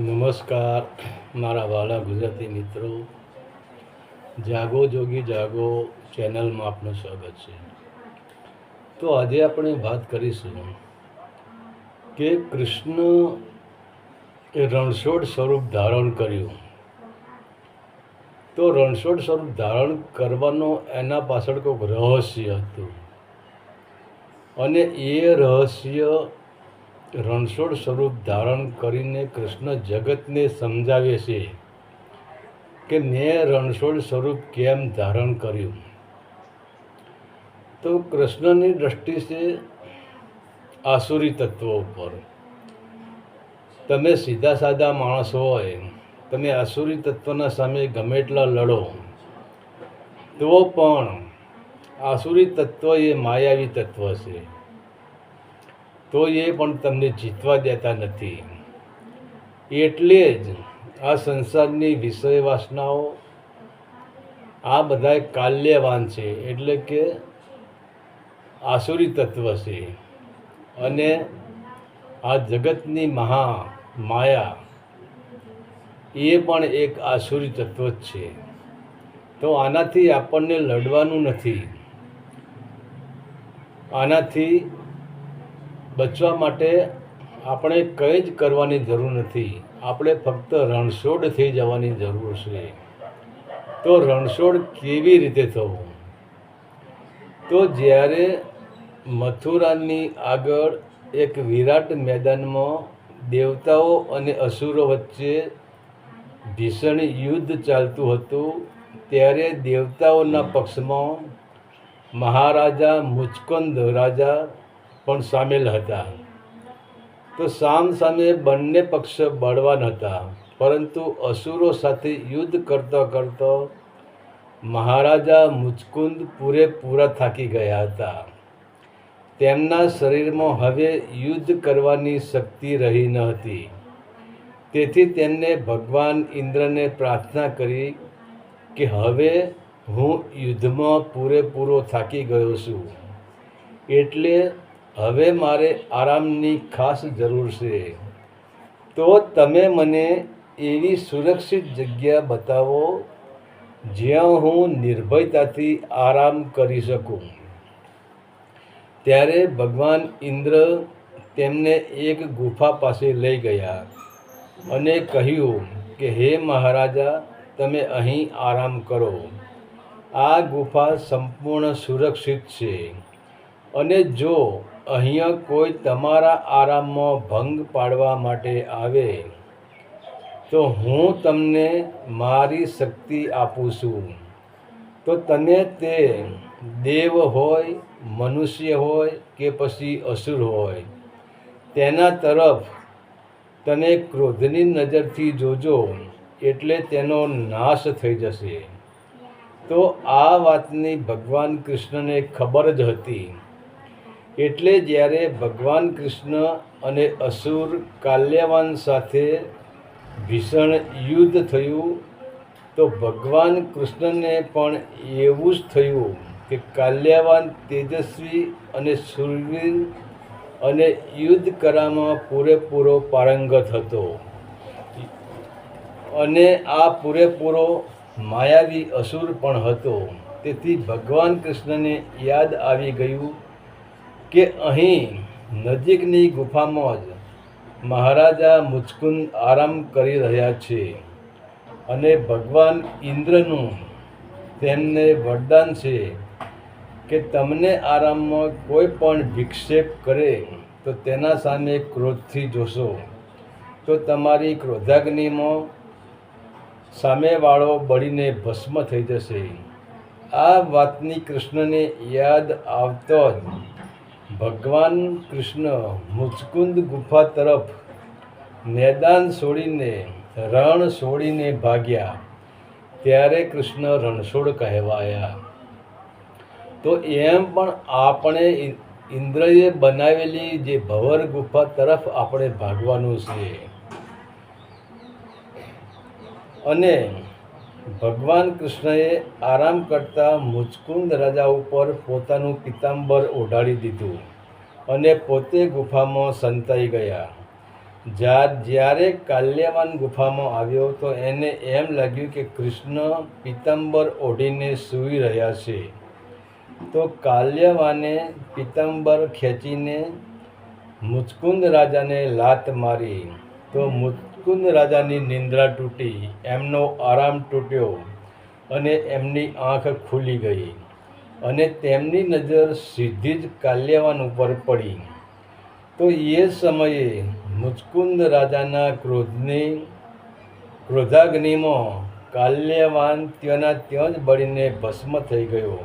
નમસ્કાર, મારા વાલા ગુજરાતી મિત્રો. જાગો, જોગી જાગો ચેનલમાં આપનું સ્વાગત છે. તો આજે આપણે વાત કરીશું કે કૃષ્ણ એ રણછોડ સ્વરૂપ ધારણ કર્યું. તો રણછોડ સ્વરૂપ ધારણ કરવાનો એના પાછળ કોઈક રહસ્ય હતું. અને એ રહસ્ય રણછોડ સ્વરૂપ ધારણ કરીને કૃષ્ણ જગતને સમજાવે છે કે મેં રણછોડ સ્વરૂપ કેમ ધારણ કર્યું? તો કૃષ્ણની દ્રષ્ટિ છે આસુરી તત્વો ઉપર. તમે સીધા સાદા માણસ હોય, તમે આસુરી તત્વના સામે ગમે એટલા લડો, તો પણ આસુરી તત્વ એ માયાવી તત્વ છે. તો એ પણ તમને જીતવા દેતા નથી. એટલે જ આ સંસારની વિષય વાસનાઓ આ બધા કાલ્યવાન છે. એટલે કે આસુરી તત્વ છે. અને આ જગતની મહા માયા એ પણ એક આસુરી તત્વ જ છે. તો આનાથી આપણને લડવાનું નથી. આનાથી બચવા માટે આપણે કંઈ જ કરવાની જરૂર નથી. આપણે ફક્ત રણછોડ થઈ જવાની જરૂર છે. તો રણછોડ કેવી રીતે થવું? તો જ્યારે મથુરાની આગળ એક વિરાટ મેદાનમાં દેવતાઓ અને અસુરો વચ્ચે ભીષણ યુદ્ધ ચાલતું હતું, ત્યારે દેવતાઓના પક્ષમાં મહારાજા મુચકંદ રાજા પણ સામેલ હતા. તો સામ સામે બંને પક્ષ બળવાન હતા. પરંતુ અસુરો સાથે યુદ્ધ કરતો કરતો મહારાજા મુચકુંદ પૂરેપૂરા થાકી ગયા હતા. તેમના શરીરમાં હવે યુદ્ધ કરવાની શક્તિ રહી ન હતી. તેથી તેમને ભગવાન ઇન્દ્રને પ્રાર્થના કરી કે હવે હું યુદ્ધમાં પૂરેપૂરો થાકી ગયો છું. એટલે હવે મારે આરામની ખાસ જરૂર છે. તો તમે મને એવી સુરક્ષિત જગ્યા બતાવો જ્યાં હું નિર્ભયતાથી આરામ કરી શકું. ત્યારે ભગવાન ઇન્દ્ર તેમને એક ગુફા પાસે લઈ ગયા અને કહ્યું કે, હે મહારાજા, તમે અહીં આરામ કરો. આ ગુફા સંપૂર્ણ સુરક્ષિત છે. અને જો અહીંયા કોઈ તમારા આરામમાં ભંગ પાડવા માટે આવે? તો હું તમને મારી શક્તિ આપું છું. તો તને તે દેવ હોય, મનુષ્ય હોય કે પછી અસુર હોય, તેના તરફ તને ક્રોધની નજરથી જોજો એટલે તેનો નાશ થઈ જશે. તો આ વાતની ભગવાન કૃષ્ણને ખબર જ હતી. એટલે જ્યારે ભગવાન કૃષ્ણ અને અસુર કાલ્યવાન સાથે ભીષણ યુદ્ધ થયું, તો ભગવાન કૃષ્ણને પણ એવું જ થયું કે કાલ્યવાન તેજસ્વી અને સુરવીર અને યુદ્ધ કરામાં પૂરેપૂરો પારંગત હતો. અને આ પૂરેપૂરો માયાવી અસુર પણ હતો. તેથી ભગવાન કૃષ્ણને યાદ આવી ગયું કે અહીં નજીકની ગુફામાં જ મહારાજા મુચકુંદ આરામ કરી રહ્યા છે અને ભગવાન ઇન્દ્રનું તેમને વરદાન છે કે તમને આરામમાં કોઈ પણ વિક્ષેપ કરે તો તેના સામે ક્રોધથી જોશો. તો તમારી ક્રોધાગ્નિમાં સામેવાળો બળીને ભસ્મ થઈ જશે. આ વાતની કૃષ્ણને યાદ આવતો જ ભગવાન કૃષ્ણ મુચકુંદ ગુફા તરફ મેદાન છોડીને, રણ છોડીને ભાગ્યા. ત્યારે કૃષ્ણ રણછોડ કહેવાયા. તો એમ પણ આપણે ઇન્દ્રએ બનાવેલી જે ભવર ગુફા તરફ આપણે ભાગવાનું છે. અને ભગવાન કૃષ્ણએ આરામ કરતા મુચકુંદ રાજા ઉપર પોતાનું પિતાંબર ઓઢાડી દીધું અને પોતે ગુફામાં સંતાઈ ગયા. જા જ્યારે કાલ્યવાન ગુફામાં આવ્યો તો એને એમ લાગ્યું કે કૃષ્ણ પિતાંબર ઓઢીને સૂઈ રહ્યા છે. તો કાલ્યવાને પિતાંબર ખેંચીને મુચકુંદ રાજાને લાત મારી. તો મુચકુંદ રાજાની નિંદ્રા તૂટી, એમનો આરામ તૂટ્યો અને એમની આંખ ખુલી ગઈ અને તેમની નજર સીધી જ કાલ્યવાન ઉપર પડી. તો એ સમયે મુચકુંદ રાજાના ક્રોધની, ક્રોધાગ્નિમાં કાલ્યવાન ત્યાંના ત્યાં જ બળીને ભસ્મ થઈ ગયો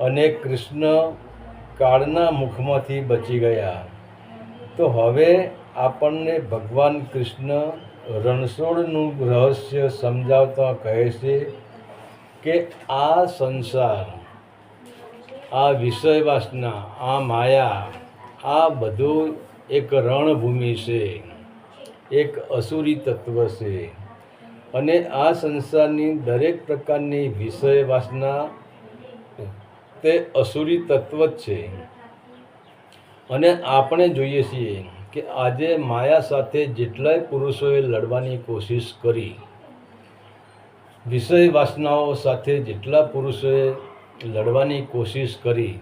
અને કૃષ્ણ કાળના મુખમાંથી બચી ગયા. તો હવે આપણને ભગવાન કૃષ્ણ રણછોડનું રહસ્ય સમજાવતા કહે છે કે આ સંસાર, આ વિષય વાસના આ માયા, આ બધું એક રણભૂમિ છે, એક અસુરી તત્વ છે. અને આ સંસારની દરેક પ્રકારની વિષય વાસના તે અસુરી તત્વ જ છે. અને આપણે જોઈએ છીએ કે આજે માયા સાથે જેટલાય પુરુષોએ લડવાની કોશિશ કરી, વિષય વાસનાઓ સાથે જેટલા પુરુષોએ લડવાની કોશિશ કરી,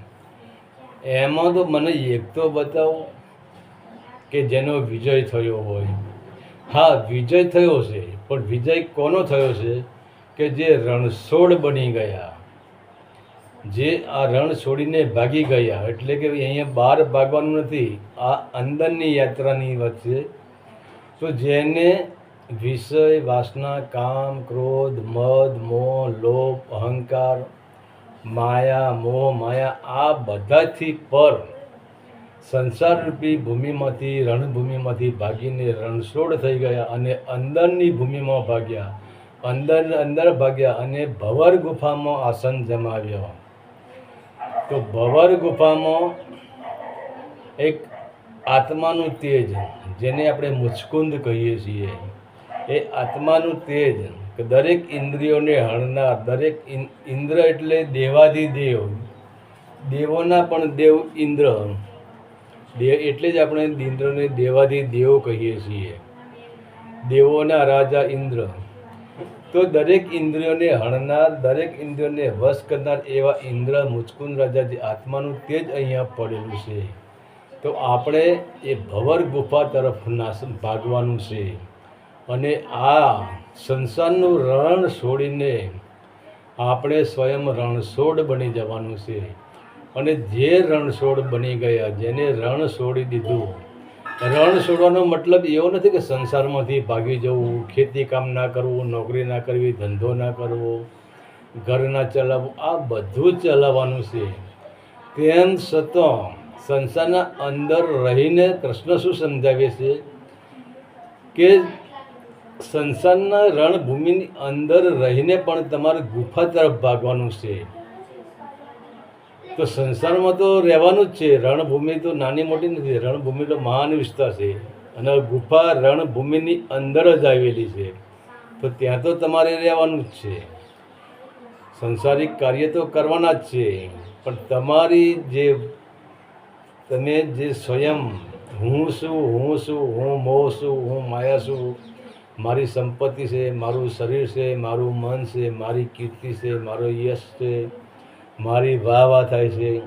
એમાં તો મને એક તો બતાવો કે જેનો વિજય થયો હોય. હા, વિજય થયો છે, પણ વિજય કોનો થયો છે કે જે રણછોડ બની ગયા? જે આ રણ છોડીને ભાગી ગયા. એટલે કે અહીંયા બહાર ભાગવાનું નથી. આ અંદરની યાત્રાની વચ્ચે તો જેને વિષય, વાસના, કામ, ક્રોધ, મદ, મોહ, લોભ, અહંકાર, માયા, મોહ, માયા, આ બધાથી પર સંસારરૂપી ભૂમિમાંથી, રણભૂમિમાંથી ભાગીને રણછોડ થઈ ગયા અને અંદરની ભૂમિમાં ભાગ્યા. અંદર અંદર ભાગ્યા અને ભવર ગુફામાં આસન જમાવ્યા. તો ભવર ગુફામાં એક આત્માનું તેજ, જેને આપણે મુચકુંદ કહીએ છીએ, એ આત્માનું તેજ કે દરેક ઇન્દ્રિયોને હણનાર દરેક ઇન્દ્ર એટલે દેવાધિદેવ. દેવોના પણ દેવ ઇન્દ્ર. દેવ એટલે જ આપણે ઇન્દ્રને દેવાધિદેવ કહીએ છીએ. દેવોના રાજા ઇન્દ્ર. તો દરેક ઇન્દ્રિયોને હણનાર દરેક ઇન્દ્રિયોને વશ કરનાર એવા ઇન્દ્ર મુચકુંદ રાજા જે આત્માનું તે જ અહીંયા પડેલું છે. તો આપણે એ ભવર ગુફા તરફ નાસ ભાગવાનું છે. અને આ સંસારનું રણ છોડીને આપણે સ્વયં રણછોડ બની જવાનું છે. અને જે રણછોડ બની ગયા, જેને રણ છોડી દીધું રણ છોડવાનો મતલબ એવો નથી કે સંસારમાંથી ભાગી જવું, ખેતી કામ ના કરવું, નોકરી ના કરવી, ધંધો ના કરવો, ઘર ના ચલાવવું, આ બધું જ ચલાવવાનું છે. તેમ છતાં સંસારના અંદર રહીને કૃષ્ણ શું સમજાવે છે? કે સંસારના રણભૂમિની અંદર રહીને પણ તમારે ગુફા તરફ ભાગવાનું છે. તો સંસારમાં તો રહેવાનું જ છે. રણભૂમિ તો નાની મોટી નથી. રણભૂમિ તો મહાન વિસ્તાર છે. અને ગુફા રણભૂમિની અંદર જ આવેલી છે. તો ત્યાં તો તમારે રહેવાનું જ છે. સંસારિક કાર્ય તો કરવાના જ છે. પણ તમારી જે તમે જે સ્વયં હું શું હું શું હું મોહ છું, હું માયા શું મારી સંપત્તિ છે, મારું શરીર છે, મારું મન છે, મારી કીર્તિ છે, મારો યશ છે મારી વાહ વાહ થાય છે.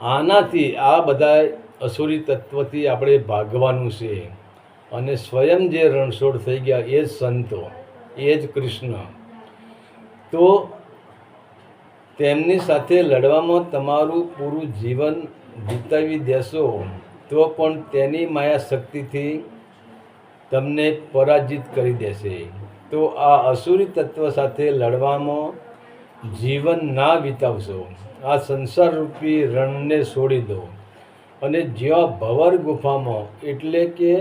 આનાથી આ બધા અસુરી તત્વથી આપણે ભાગવાનું છે. અને સ્વયં જે રણછોડ થઈ ગયા એ જ સંતો, એ જ કૃષ્ણ. તો તેમની સાથે લડવામાં તમારું પૂરું જીવન વિતાવી દેશો, તો પણ તેની માયા શક્તિથી તમને પરાજિત કરી દેશે. તો આ અસુરી તત્વ સાથે લડવામાં જીવન ના વિતાવશો. આ સંસારરૂપી રણને છોડી દો. અને જ્યાં ભવર ગુફામાં, એટલે કે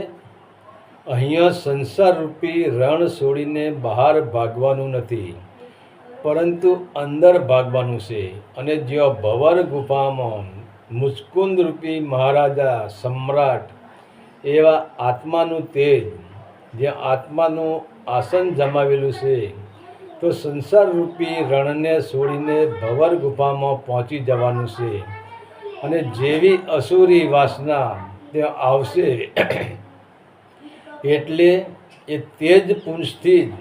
અહીંયા સંસારરૂપી રણ છોડીને બહાર ભાગવાનું નથી, પરંતુ અંદર ભાગવાનું છે. અને જ્યાં ભવર ગુફામાં મુસ્કુંદરૂપી મહારાજા, સમ્રાટ એવા આત્માનું તેજ જ્યાં આત્માનું આસન જમાવેલું છે તો સંસારરૂપી રણને છોડીને ભવર ગુફામાં પહોંચી જવાનું છે. અને જેવી અસુરી વાસના ત્યાં આવશે, એટલે એ તે જ પુંજથી જ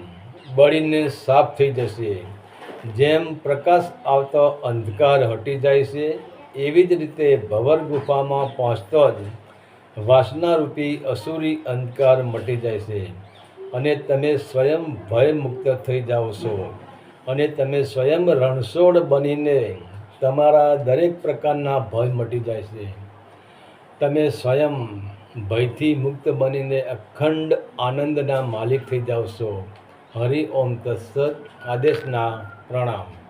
બળીને સાફ થઈ જશે. જેમ પ્રકાશ આવતો અંધકાર હટી જાય છે, એવી જ રીતે ભવર ગુફામાં પહોંચતો જ વાસનારૂપી અસુરી અંધકાર મટી જાય છે. અને તમે સ્વયં ભયમુક્ત થઈ જાઓ છો. અને તમે સ્વયં રણછોડ બનીને તમારા દરેક પ્રકારના ભય મટી જાય છે. તમે સ્વયં ભયથી મુક્ત બનીને અખંડ આનંદના માલિક થઈ જાઓ છો. હરિ ઓમ તત્સત આદેશના પ્રણામ.